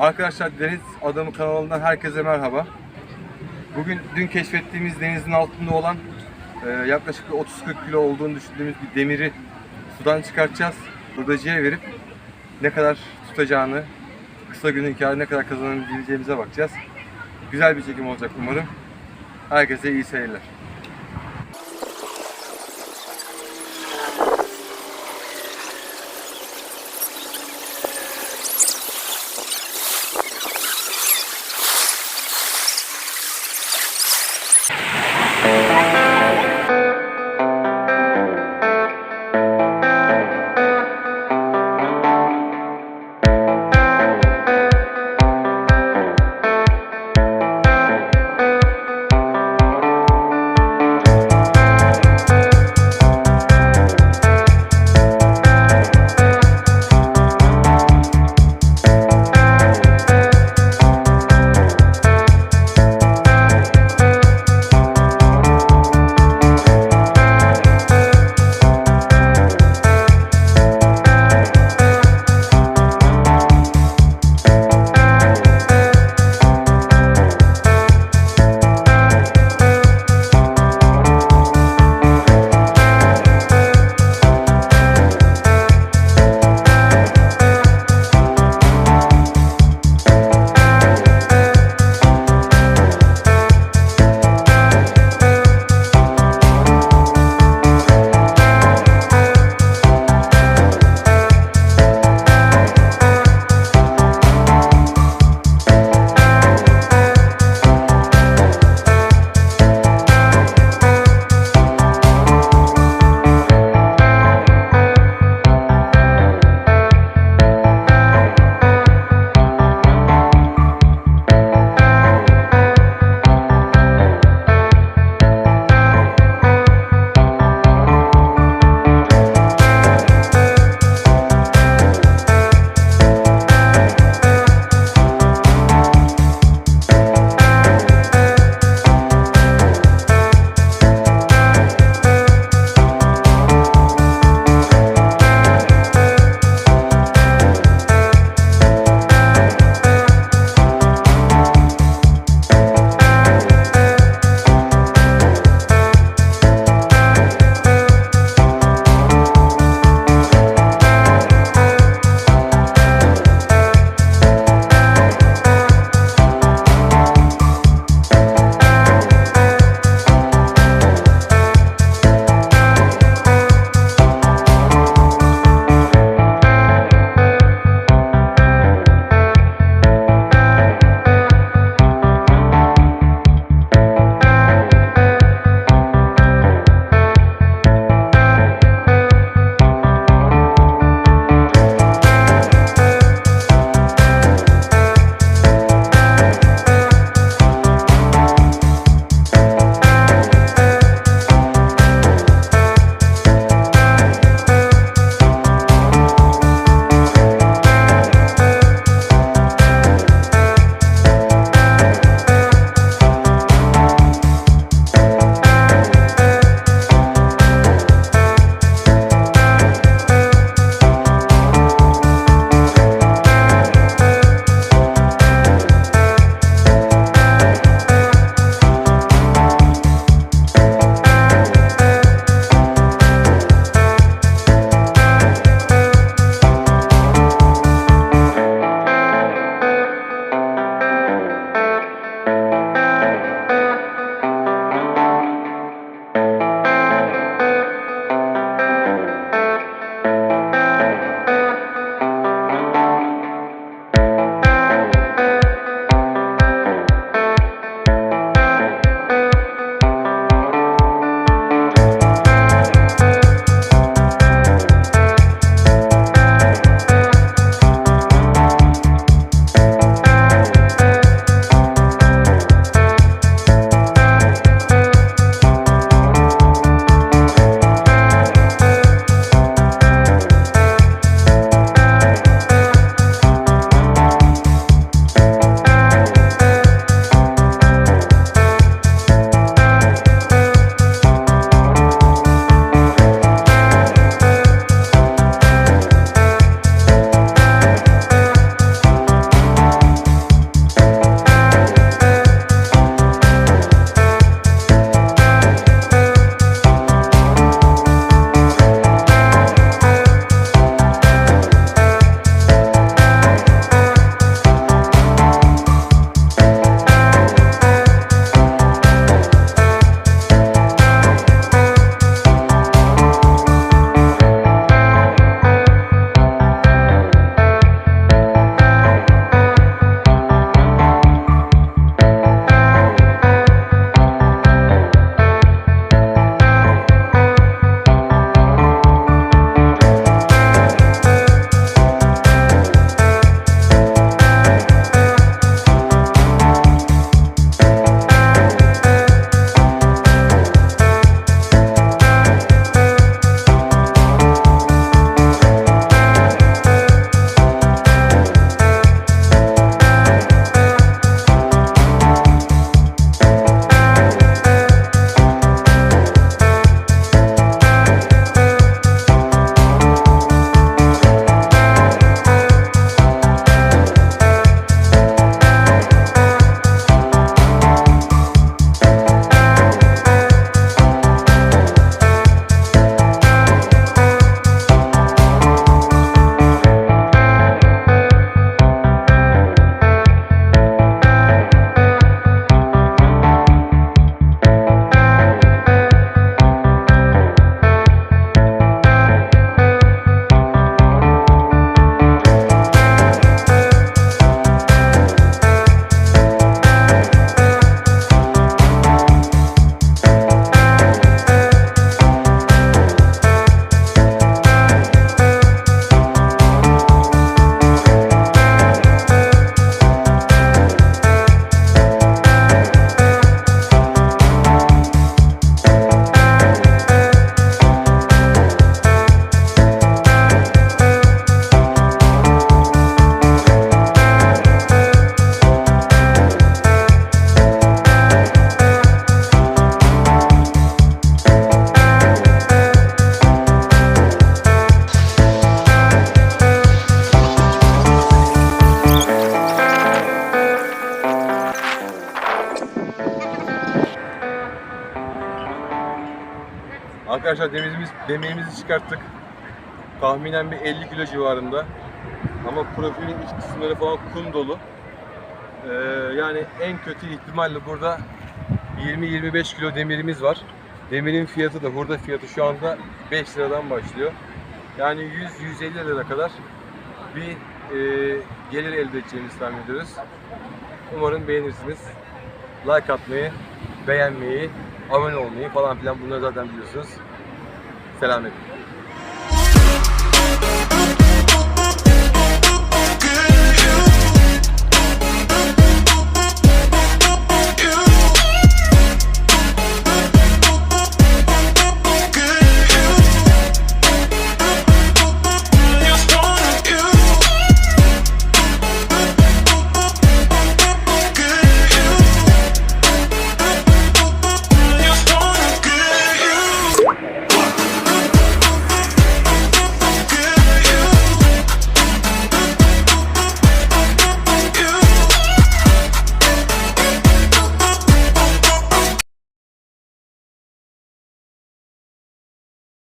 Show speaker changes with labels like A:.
A: Arkadaşlar Deniz Adamı kanalından herkese merhaba. Bugün dün keşfettiğimiz denizin altında olan e, yaklaşık bir 30-40 kilo olduğunu düşündüğümüz bir demiri sudan çıkartacağız. Hurdacıya verip ne kadar tutacağını, kısa günün kârı ne kadar kazanabileceğimize bakacağız. Güzel bir çekim olacak umarım. Herkese iyi seyirler. Arkadaşlar demirimiz, demirimizi çıkarttık. Tahminen bir 50 kilo civarında. Ama profilin iç kısımları falan kum dolu. Ee, yani en kötü ihtimalle burada 20-25 kilo demirimiz var. Demirin fiyatı da hurda fiyatı şu anda 5 liradan başlıyor. Yani 100-150 lira kadar bir e, gelir elde edeceğimizi tahmin ediyoruz. Umarım beğenirsiniz. Like atmayı, beğenmeyi, abone olmayı falan filan bunları zaten biliyorsunuz. Selamünaleyküm.